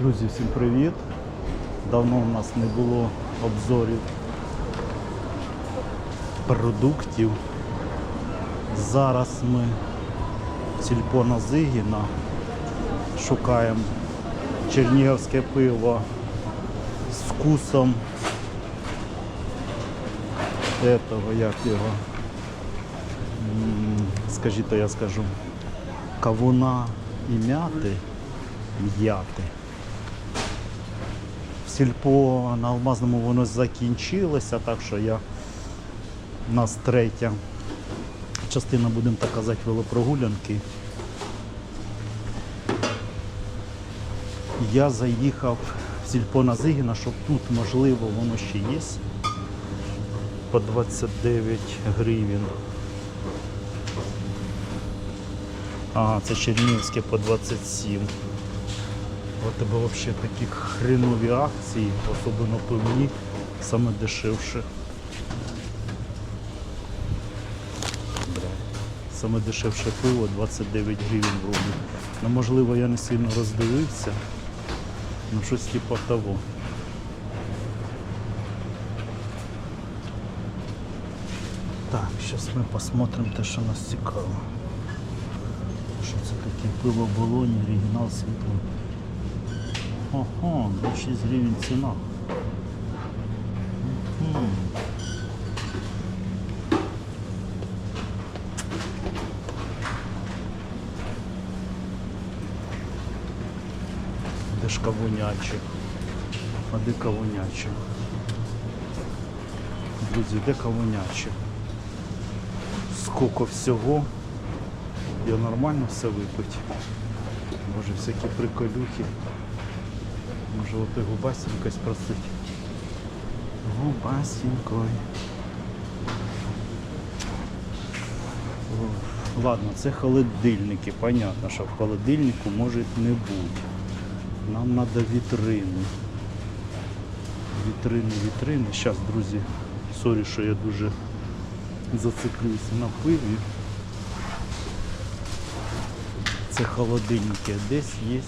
Друзі, всім привіт! Давно у нас не було обзорів продуктів. Зараз ми в сільпо на Зигіна шукаємо чернігівське пиво з вкусом этого, як його, скажіть, то я скажу, кавуна і м'яти, м'яти. Сільпо на алмазному воно закінчилося, так що я нас третя частина, будемо так казати, велопрогулянки. Я заїхав в сільпо на Зигіна, щоб тут, можливо, воно ще є. По 29 гривень. Ага, це Чернігівське по 27. От тебе взагалі такі хренові акції, особливо пивні, саме дешевше. Саме дешевше пиво 29 гривень вроді. Ну, можливо, я не сильно роздивився. Ну щось типу того. Так, зараз ми посмотрим те, що нас цікаво. Що це таке пиво Болоні, оригінал світло. Ого, 26 гривень ціна. Де ж кавунячі? А де кавунячі? Друзі, де кавунячі? Скільки всього. Я нормально все випить. Може всякі приколюхи. Може от і губасенькось просить. Губасенькой. О, Ладно, це холодильники. Понятно, що в холодильнику може не бути. Нам треба вітрини. Вітрини, вітрини. Зараз, друзі, сорі, що я дуже зациклююся на пиві. Це холодильники. Десь є.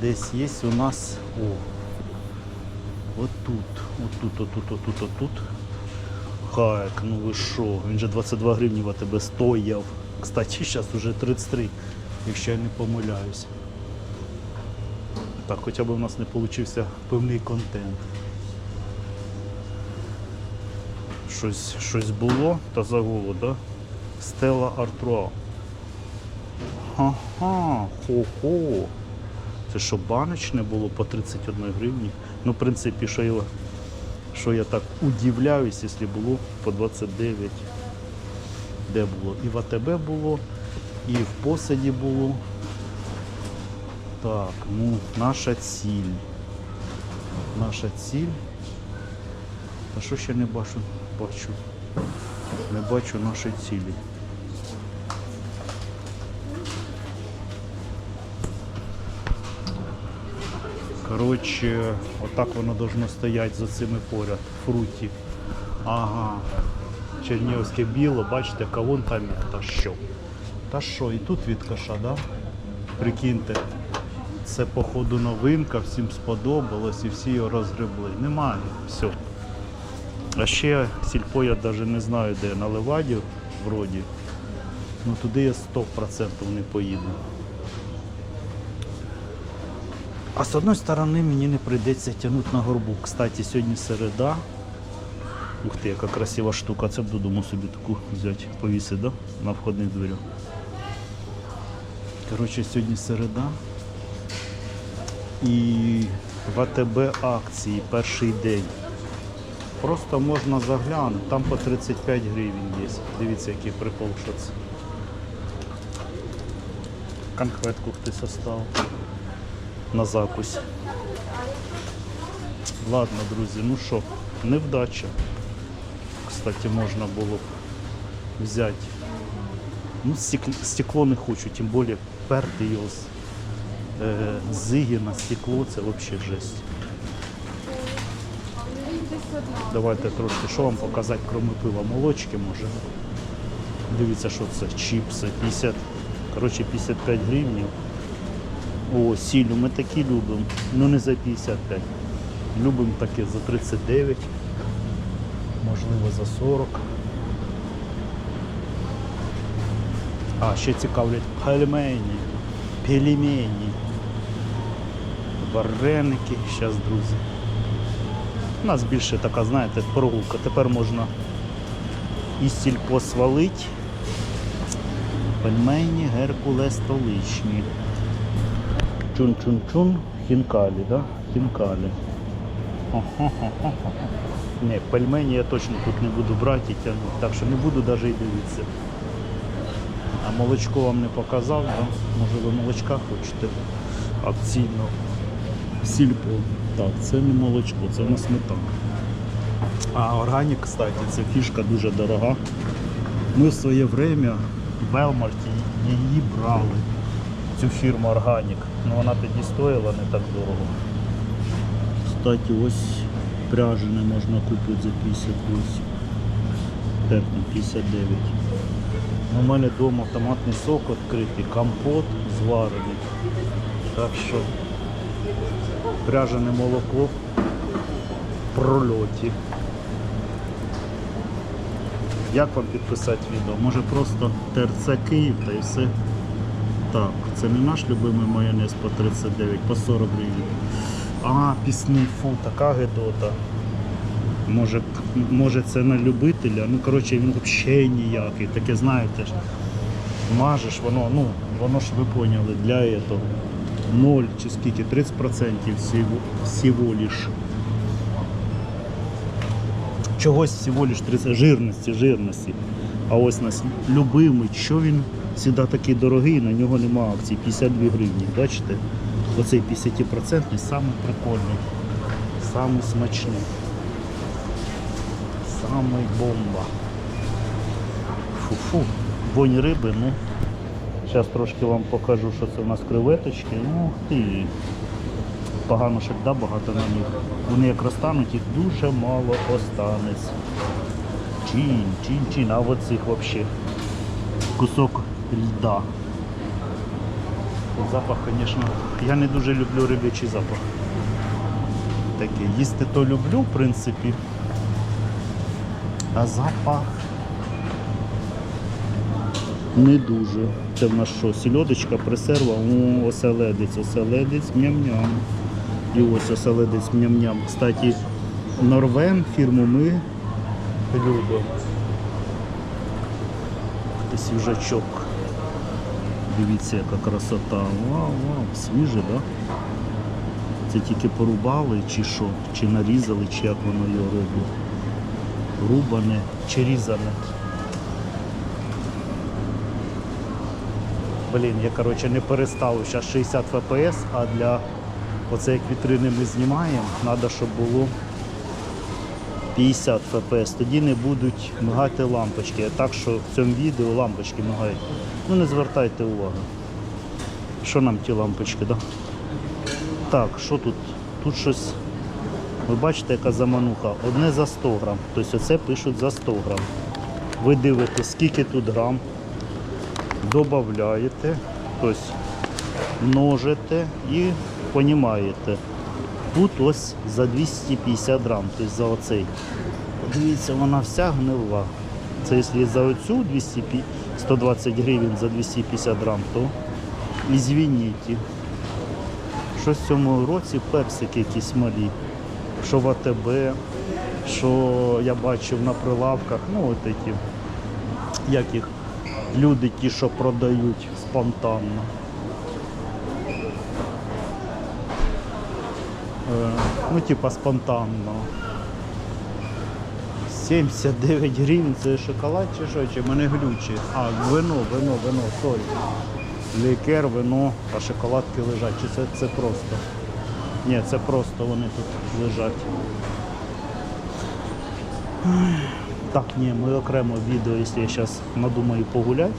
Десь є у нас. О. Отут. Отут, отут, отут, отут. Хайк, ну ви що? Він же 22 гривні в АТБ стояв. Кстати, зараз уже 33, якщо я не помиляюсь. Так, хоча б у нас не вийшов певний контент. Щось, щось було та загуло, да? Стела Артруа. Ага, хо-хо. Це що баночне було по 31 гривні. Ну, в принципі, що я, що я так удивляюсь, якщо було по 29. Де було? І в АТБ було, і в посаді було. Так, ну, наша ціль. Наша ціль. А що ще не бачу? Бачу. Не бачу нашої цілі. Коротше, отак воно должно стояти за цими поряд. Фруті. Ага. Чернігівське біло, бачите, кавун там є. Та що? Та що, і тут від каша, да? Прикиньте. Це походу новинка, всім сподобалось і всі його розгребли. Немає, все. А ще сільпо я навіть не знаю, де на Леваді, вроді. Ну туди я 100% не поїду. А з одної сторони мені не прийдеться тягнути на горбу. Кстати, сьогодні середа. Ух ти, яка красива штука. Це б додому собі таку взяти, повісити, да? На входних дверях. Коротше, сьогодні середа. І в АТБ акції перший день. Просто можна заглянути, там по 35 гривень є. Дивіться, який прикол, що це. Конфетку хтось оставив на закусь. Ладно, друзі, ну що, невдача. Кстати, можна було б взяти. Ну, стекло, не хочу, тим більше перти його е, Зигіна стекло, це взагалі жесть. Давайте трошки, що вам показати, крім пива, молочки може. Дивіться, що це, чіпси, 50, коротше 55 гривень. О, сілю ми такі любимо. Ну не за 55. Любимо таке за 39. Можливо за 40. А, ще цікавлять пельмені, пельмені, вареники. Зараз, друзі. У нас більше така, знаєте, прогулка. Тепер можна і сільпо свалить. Пельмені Геркулес столичні. Чун-чун-чун, хінкалі, да? Хінкалі. Ні, пельмені я точно тут не буду брати і тягнути, так що не буду навіть і дивитися. А молочко вам не показав, да? може ви молочка хочете акційно. Сільпо. Так, це не молочко, це на сметана. А органік, кстати, це фішка дуже дорога. Ми в своє время в Белмарті її брали, цю фірму Органік. Ну вона тоді стоїла не так дорого. Кстати, ось пряжене можна купити за 58. Терпін 59. У мене вдома томатний сок відкритий, компот зварений. Так що пряжене молоко в прольоті. Як вам підписати відео? Може просто ТРЦ Київ та і все. Так, це не наш любимий майонез по 39, по 40 гривень. А, пісний фу, така гедота. Може, може це на любителя. Ну, коротше, він взагалі ніякий. Таке, знаєте, мажеш, воно, ну, воно ж ви поняли, для этого 0 чи скільки, 30% всього, всього лиш. Чогось всього лиш 30 жирності, жирності. А ось нас любимий, що він завжди такий дорогий, на нього нема акцій, 52 гривні. Бачите? Оцей 50% самий прикольний, самий смачний. Самий бомба. Фу-фу. Вонь риби, ну. Зараз трошки вам покажу, що це у нас креветочки. Ну, ти. Погано, що да, багато на них. Вони як розтануть, їх дуже мало останеться. Чин, чин, чин, а вот цих взагалі кусок льда. Запах, звісно, я не дуже люблю рибячий запах. Такий. Їсти то люблю, в принципі. А запах не дуже. Це в нас що, сільодочка, пресерва, о, оселедець, оселедець, ням-ням. І ось оселедець ням-ням. Кстати, Норвен фірму ми любимо. Ти свіжачок. Дивіться, яка красота. Вау, вау, свіже, так? Да? Це тільки порубали чи що? Чи нарізали, чи як воно його роблять. Рубане чи різане. Блін, я коротше не переставив зараз 60 фпс, а для оце як вітрини ми знімаємо, треба, щоб було 50 фпс. Тоді не будуть мигати лампочки. А так що в цьому відео лампочки мигають. Ну не звертайте увагу. Що нам ті лампочки, да? Так, що тут? Тут щось. Ви бачите, яка замануха? Одне за 100 грам. Тобто оце пишуть за 100 грам. Ви дивитесь, скільки тут грам додаєте, тобто множите і понімаєте. Тут ось за 250 грам, тобто за оцей. Дивіться, вона вся гнила. Це якщо за оцю 200, 120 гривень за 250 грам, то ізвініть. Щось в цьому році персики якісь малі. Що в АТБ, що я бачив на прилавках, ну от ті, як їх люди ті, що продають спонтанно. Ну, типа спонтанно. 79 гривень це шоколад чи що, чи мене глючить. А, вино, вино, вино, сорі. Лікер, вино, а шоколадки лежать. Чи це, це просто? Ні, це просто вони тут лежать. Так, ні, ми окремо відео, якщо я зараз надумаю погуляти.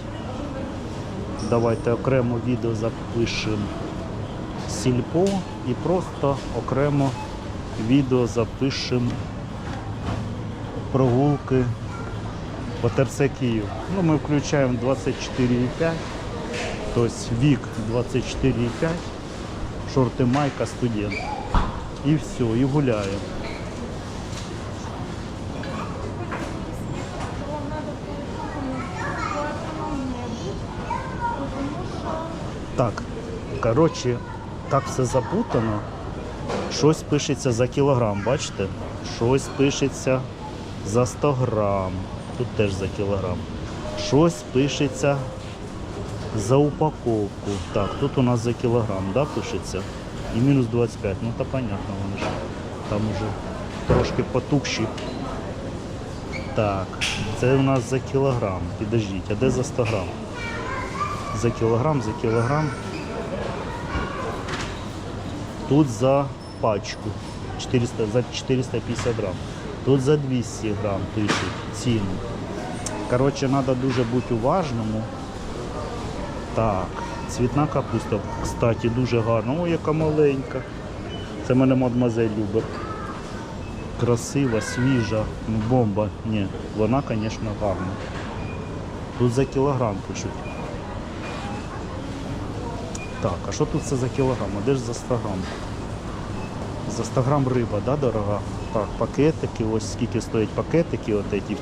Давайте окремо відео запишемо сільпо і просто окремо відео запишемо прогулки по ТРЦ Київ. Ну, ми включаємо 24,5, тобто вік 24,5 шорти майка студент. І все, і гуляємо. Так, коротше, так все запутано. Щось пишеться за кілограм, бачите? Щось пишеться за 100 грам. Тут теж за кілограм. Щось пишеться за упаковку. Так, тут у нас за кілограм, да, пишеться? І мінус 25. Ну та понятно, вони ж там уже трошки потухші. Так, це у нас за кілограм. Підождіть, а де за 100 грам? За кілограм, за кілограм. Тут за пачку 400, за 450 грам. Тут за 200 грам пишуть ціну. Коротше, треба дуже бути уважному. Так, цвітна капуста, кстати, дуже гарна. Ой, яка маленька. Це мене мадмазель любить. Красива, свіжа, ну бомба. Ні, вона, звісно, гарна. Тут за кілограм пишуть. Так, а що тут це за кілограм? А де ж за 100 грам? За 100 грам риба, да, дорога? Так, пакетики, ось скільки стоять пакетики, от эти,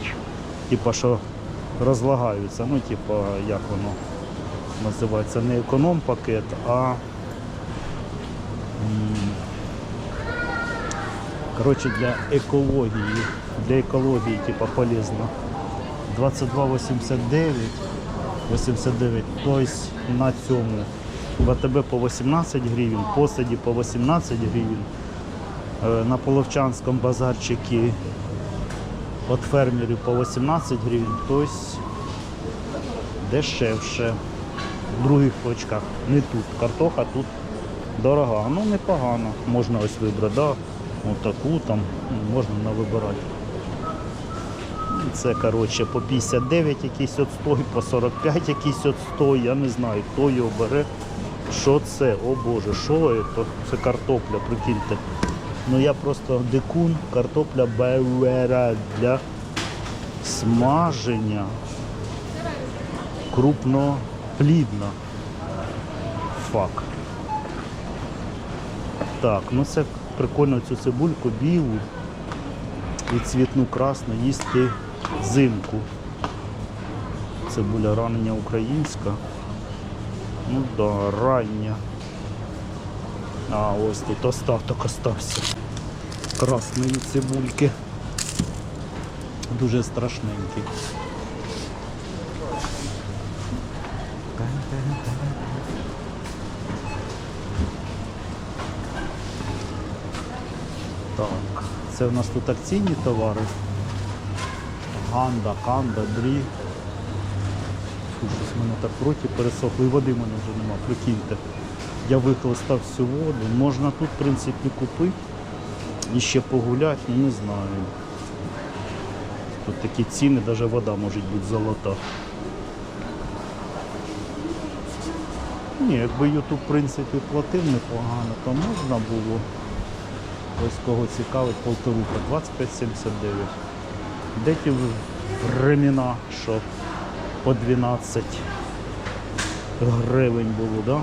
типа, що розлагаються. Ну, типа, як воно називається? Не економ пакет, а коротше для екології. Для екології, типа, полезно. 22,89. 89, тобто на цьому в АТБ по 18 гривень, посаді по 18 гривень, Е, на Половчанському базарчикі від фермерів по 18 гривень, тобто дешевше. В других точках не тут. Картоха тут дорога, ну непогано. Можна ось вибрати, да? отаку там можна навибирати. Це коротше по 59 якийсь от 100, по 45 якийсь от 100, я не знаю, хто його бере. Що це? О Боже, що це? Це картопля, прикиньте. Ну я просто дикун, картопля бевера для смаження. Крупноплідна. Фак. Так, ну це прикольно цю цибульку білу і цвітну красну їсти взимку. Цибуля ранення українська. Ну да, рання. А ось тут остаток остався. Красної цибульки. Дуже страшненький. Так, це у нас тут акційні товари. Ганда, канда, дрі. Фу, щось в мене так в роті пересохло, і води в мене вже нема, прикиньте. Я використав всю воду. Можна тут, в принципі, купити і ще погуляти, ну не знаю. Тут такі ціни, навіть вода може бути золота. Ні, якби YouTube, в принципі, платив непогано, то можна було. Ось кого цікавить, полторуха, 25,79. Де ті времена, що по 12 гривень було, да?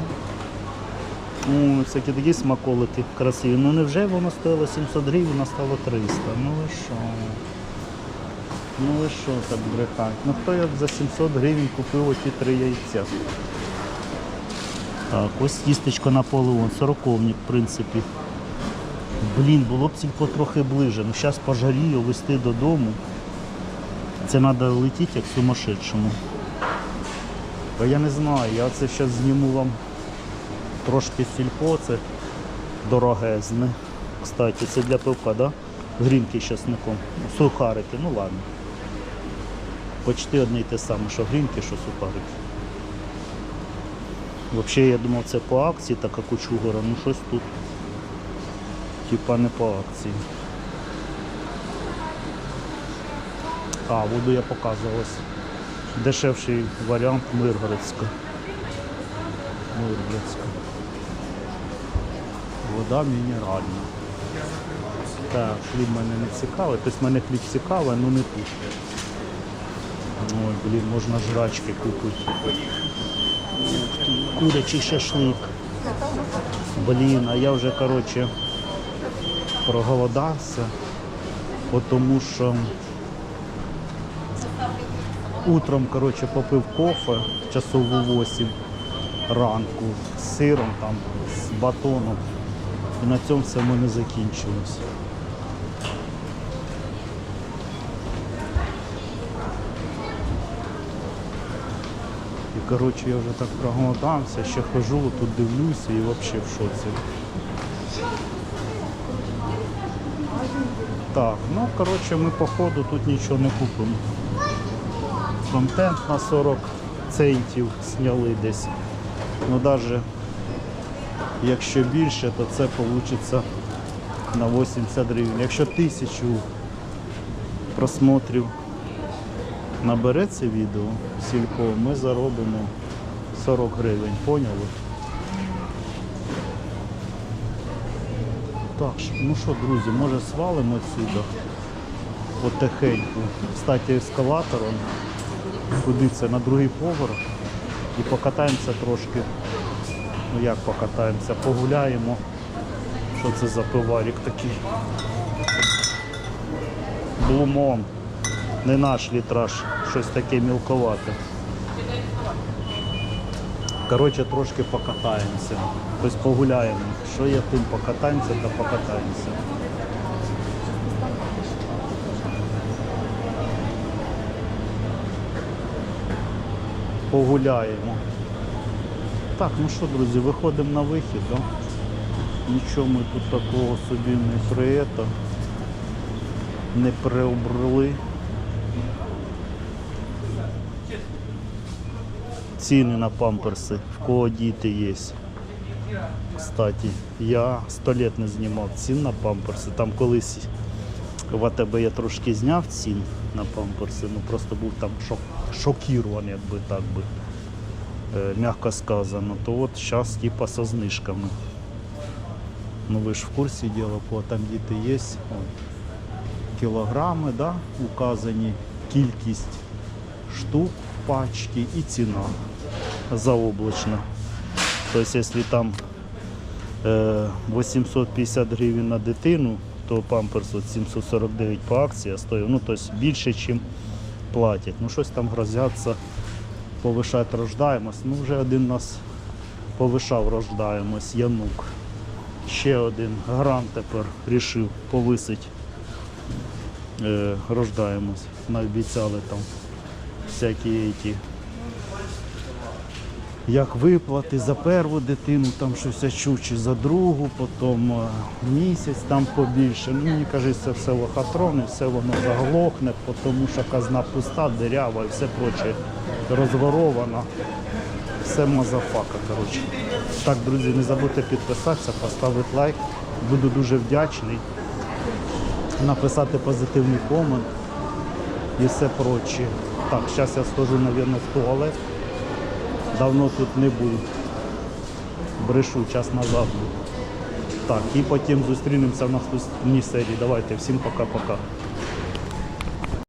Ну, всякі такі смаколики красиві. Ну невже воно стоїло 700 гривень, а стало 300? Ну ви що? Ну ви що так брехать? Ну хто як за 700 гривень купив оті три яйця? Так, ось тістечко Наполеон, сороковник, в принципі. Блін, було б тільки трохи ближе. Ну зараз пожалію везти додому. Це треба летіти як сумасшедшому. Бо я не знаю, я це зараз зніму вам трошки сільпо, це дорогезне. Кстати, це для пивка, да? Грінки з часником. Сухарики, ну ладно. Почти одне й те саме, що грінки, що сухарики. Взагалі я думав це по акції, така кучугора, ну щось тут. Типа не по акції. А, воду я показував ось. Дешевший варіант Миргородська. Миргородська. Вода мінеральна. Так, хліб мене не цікавий. Тобто мене хліб цікавий, але не тут. Ой, блін, можна жрачки купити. Курячий шашлик. Блін, а я вже, коротше, проголодався, тому що утром, коротше, попив кофе часов у 8 ранку з сиром, там, з батоном. І на цьому все в мене закінчилось. І коротше я вже так проголодався, ще хожу, тут дивлюся і взагалі в шоці. Так, ну коротше ми по ходу тут нічого не купимо. Контент на 40 центів зняли десь. Ну навіть якщо більше, то це вийде на 80 гривень. Якщо тисячу просмотрів набере це відео сілько, ми заробимо 40 гривень, поняли? Так, ну що, друзі, може свалимо відсюди потихеньку. Кстати, ескалатором куди це на другий поверх і покатаємося трошки. Ну як покатаємося, погуляємо. Що це за пиварик такий? Блумон. Не наш літраж, щось таке мілковате. Коротше, трошки покатаємося. Тобто погуляємо. Що є тим, покатаємося та покатаємося. Погуляємо. Так, ну що, друзі, виходимо на вихід, да? Нічого ми тут такого собі не прието, не приобрели. Ціни на памперси, в кого діти є. Кстати, я сто літ не знімав цін на памперси. Там колись в АТБ я трошки зняв цін на памперси, ну просто був там шок, шокірований, якби так би, е, м'яко сказано. То от зараз типа со знижками. Ну ви ж в курсі діла, бо там діти є. Кілограми, да, указані, кількість штук в пачці і ціна заоблачна. Тобто, якщо там е, 850 гривень на дитину, то памперс от 749 по акції стоїть, ну тобто більше, ніж платять. Ну щось там грозяться повишати рождаємось. Ну вже один нас повишав рождаємось, Янук. Ще один грант тепер рішив повисити е, рождаємось. Наобіцяли там всякі ті як виплати за першу дитину, там щось я за другу, потім е, місяць там побільше. Ну, мені кажеться, все лохотрони, все воно заглохне, тому що казна пуста, дирява і все проче розворовано. Все мазафака, коротше. Так, друзі, не забудьте підписатися, поставити лайк. Буду дуже вдячний. Написати позитивний комент і все проче. Так, зараз я схожу, мабуть, в туалет. Давно тут не був. Брешу час назад був. Так, і потім зустрінемося в наступній серії. Давайте, всім пока-пока.